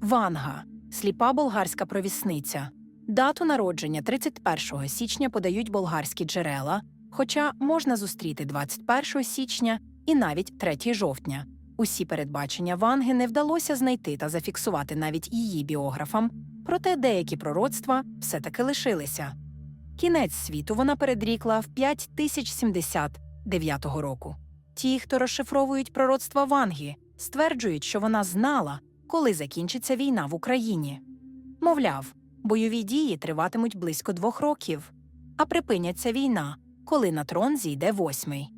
Ванга сліпа болгарська провісниця. Дату народження 31 січня подають болгарські джерела, хоча можна зустріти 21 січня і навіть 3 жовтня. Усі передбачення Ванги не вдалося знайти та зафіксувати навіть її біографам, проте деякі пророцтва все-таки лишилися. Кінець світу вона передрікла в 5079 року. Ті, хто розшифровують пророцтва Ванги, стверджують, що вона знала, коли закінчиться війна в Україні. Мовляв, бойові дії триватимуть близько двох років, а припиняться війна, коли на трон зійде восьмий.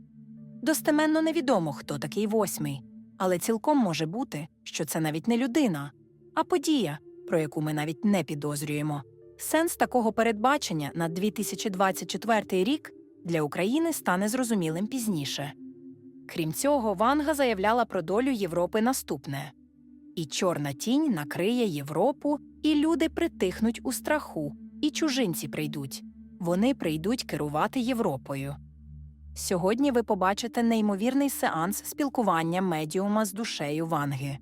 Достеменно невідомо, хто такий восьмий, але цілком може бути, що це навіть не людина, а подія, про яку ми навіть не підозрюємо. Сенс такого передбачення на 2024 рік для України стане зрозумілим пізніше. Крім цього, Ванга заявляла про долю Європи наступне: і чорна тінь накриє Європу, і люди притихнуть у страху, і чужинці прийдуть. Вони прийдуть керувати Європою. Сьогодні ви побачите неймовірний сеанс спілкування медіума з душею Ванги.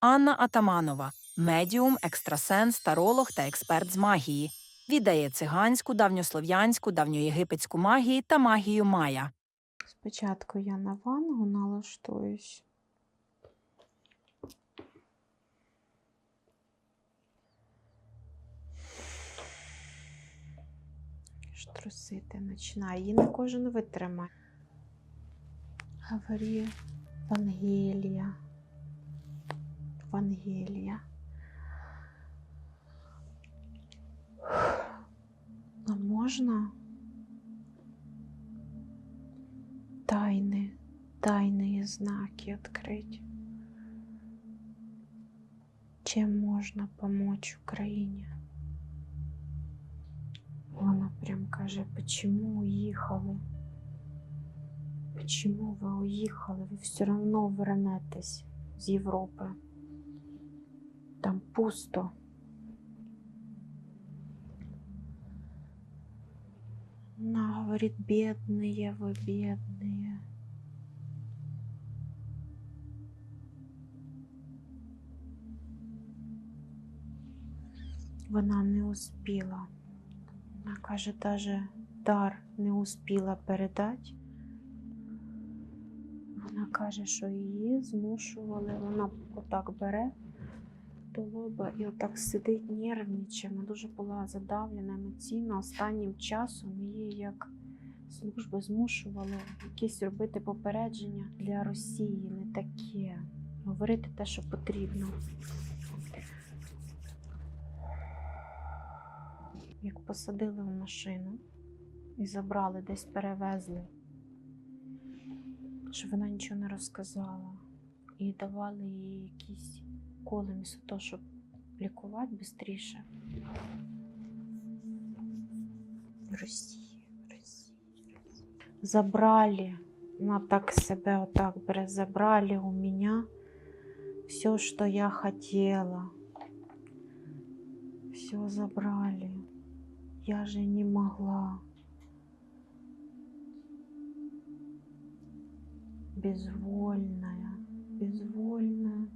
Анна Атаманова, медіум, екстрасенс, таролог та експерт з магії, віддає циганську, давньослов'янську, давньоєгипетську магію та магію Майя. Спочатку я на вангу налаштуюсь. Штрусити починаю. Її не кожен витримає. Говори Вангелія. Вангелія. А можна тайны, тайные знаки открыть. Чем можно помочь Украине? Вона прям каже, почему уїхали? Почему ви уїхали? Ви все равно вернетесь з Європи. Там пусто. Она говорит, бедные вы, бедные. Вона не успіла. Вона каже, даже дар не успіла передати. Вона каже, що її змушували, вона отак бере до лоба і отак сидить, нервничає. Вона дуже була задавлена емоційно. Останнім часом її як служби змушували якісь робити попередження для Росії, не таке. Говорити те, що потрібно. Як посадили в машину і забрали, десь перевезли, що вона нічого не розказала. І давали їй якісь коли вместо того, щоб лікувати швидше. Забрали, вона так себе отак бере, забрали у меня все, что я хотела. Все забрали. Я же не могла. Безвольная, безвольная.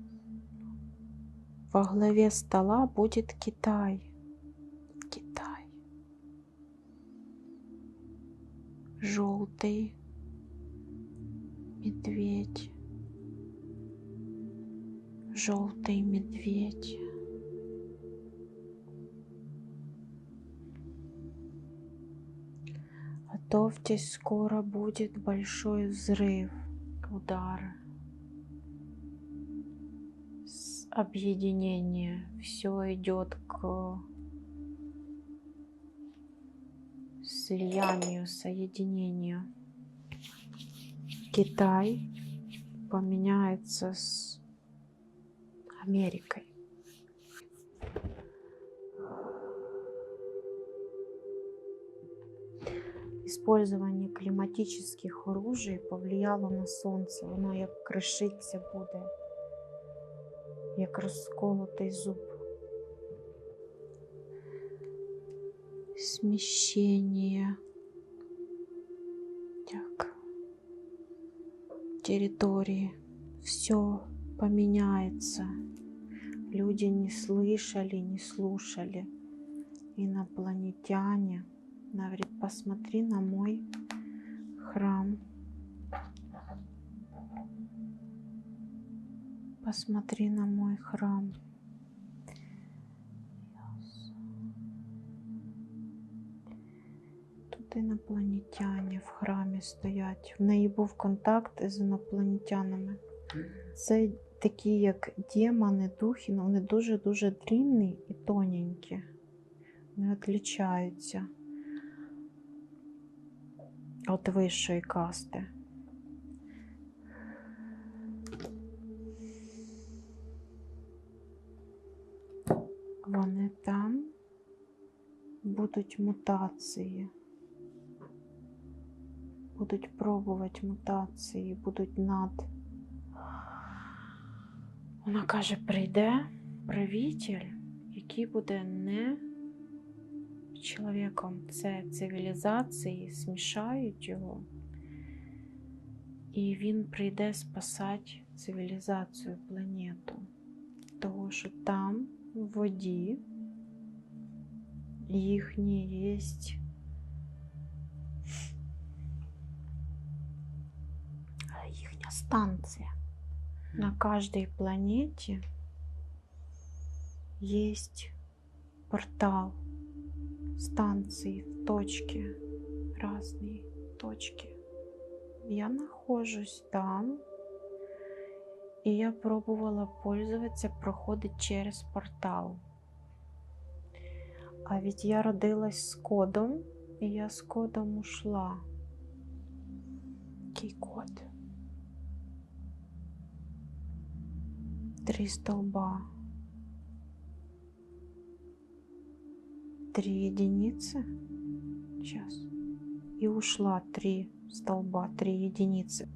Во главе стола будет Китай. Китай. Желтый медведь. Желтый медведь. Готовьтесь, скоро будет большой взрыв, удар, объединение. Все идет к слиянию, соединению. Китай поменяется с Америкой. Использование климатических оружий повлияло на сонце. Воно як кришиться буде, як розколотий зуб. Смещение. Так. Территории. Все поменяется. люди не слышали, не слушали. Инопланетяне. Она говорит, посмотри на мой храм. Посмотри на мой храм. Тут інопланетяне в храмі стоять. В неї був контакт з інопланетянами. Це такі, як демони, духи, але вони дуже-дуже длинні і тоненькі. Вони відрізняються від вищої касти. Вони там будуть мутації. Будуть пробувати мутації, будуть над. Вона каже, прийде правитель, який буде не чоловіком. Це цивілізації, змішають його. І він прийде спасати цивілізацію, планету. Того, що там, в воді, їхні є їхня станція. На каждой планете есть портал станции, точки, разные точки. Я нахожусь там, и я пробовала пользоваться, проходить через портал. А ведь я родилась с кодом, и я с кодом ушла. Який код? Три столба. Три единицы. Сейчас. И ушла три столба, три единицы.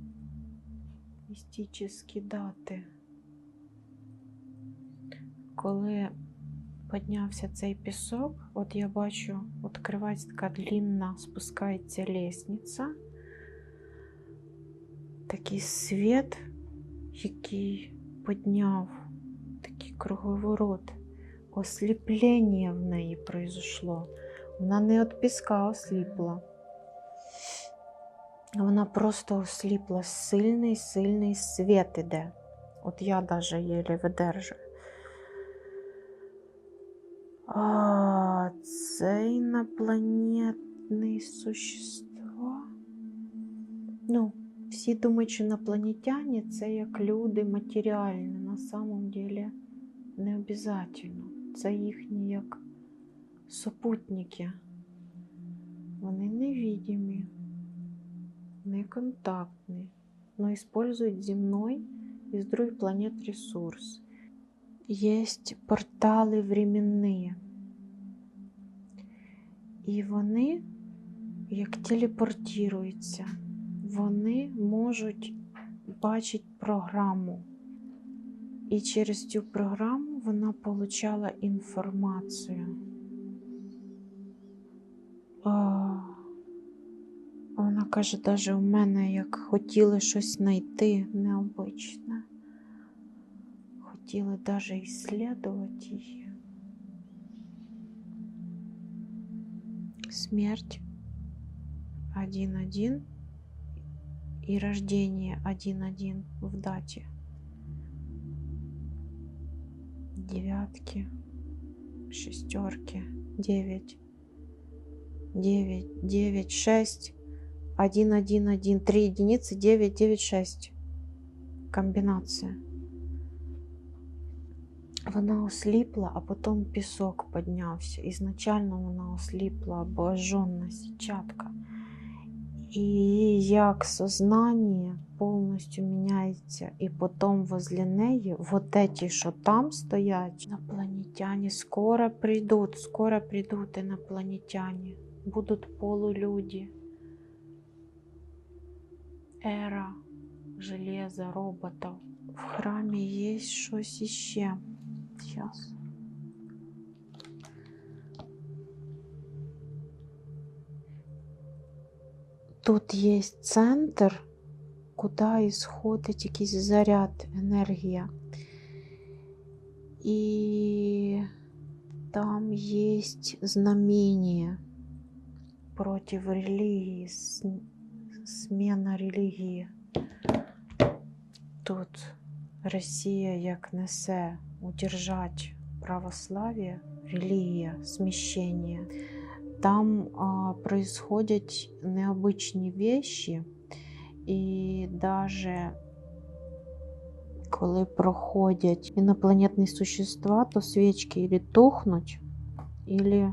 Містичні дати. Коли піднявся цей пісок, от я бачу, відкривається така длинна, спускається лестниця. Такий світ, який підняв такий круговорот. Осліплення в неї произошло. Вона не від піска осліпла. Вона просто осліпла. Сильний, сильний світ іде. От я навіть єлі видержую. А, це существо. Ну, всі думають, що інопланетяне це як люди матеріальні. На самом деле не обов'язково. Це їхні як супутники. Вони невидимі, неконтактні, но используют земной и с других планет ресурс. Есть портали временні. І вони як телепортуються. Вони можуть бачити програму. І через цю програму вона отримала інформацію. А, Вона каже, навіть у мене як хотіли щось знайти необичне. Хотіли навіть ісследувати її. Смерть 1-1 и рождение 1-1 в дате. Девятки, шестерки, девять, девять, девять, шесть, один, один, один, три единицы, девять, девять, шесть. Комбинация. Вона осліпла, а потім пісок піднявся. Ізначально вона осліпла, обожжена сітчатка. І як сознання повністю міняється, і потім возле неї, вот эти, що там стоять, інопланетяне скоро прийдуть, скоро прийдуть інопланетяне, будуть полулюди. Ера железа, роботів. В є щось іще. Сейчас. Тут є центр, куди ісходить якийсь заряд, енергія. И там есть знамение против религии, с- смена релігії. Тут Росія як несе удержать православие, релігія, сміщення. Там а, происходят необычные вещи, і даже коли проходять інопланетні существа, то свічки или тухнуть, или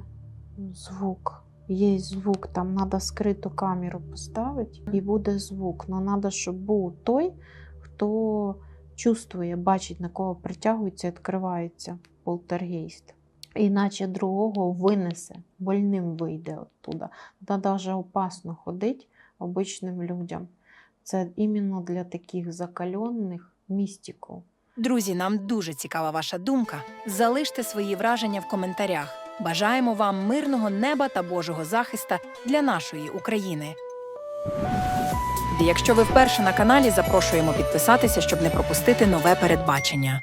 звук. Є звук, там треба скриту камеру поставити, і буде звук. Но треба, щоб був той, хто чувствує, бачить, на кого притягується відкривається полтергейст. Іначе другого винесе, больним вийде оттуда. Та навіть опасно ходити обичним людям. Це іменно для таких закалених містиків. Друзі, нам дуже цікава ваша думка. Залиште свої враження в коментарях. Бажаємо вам мирного неба та Божого захиста для нашої України. Якщо ви вперше на каналі, запрошуємо підписатися, щоб не пропустити нове передбачення.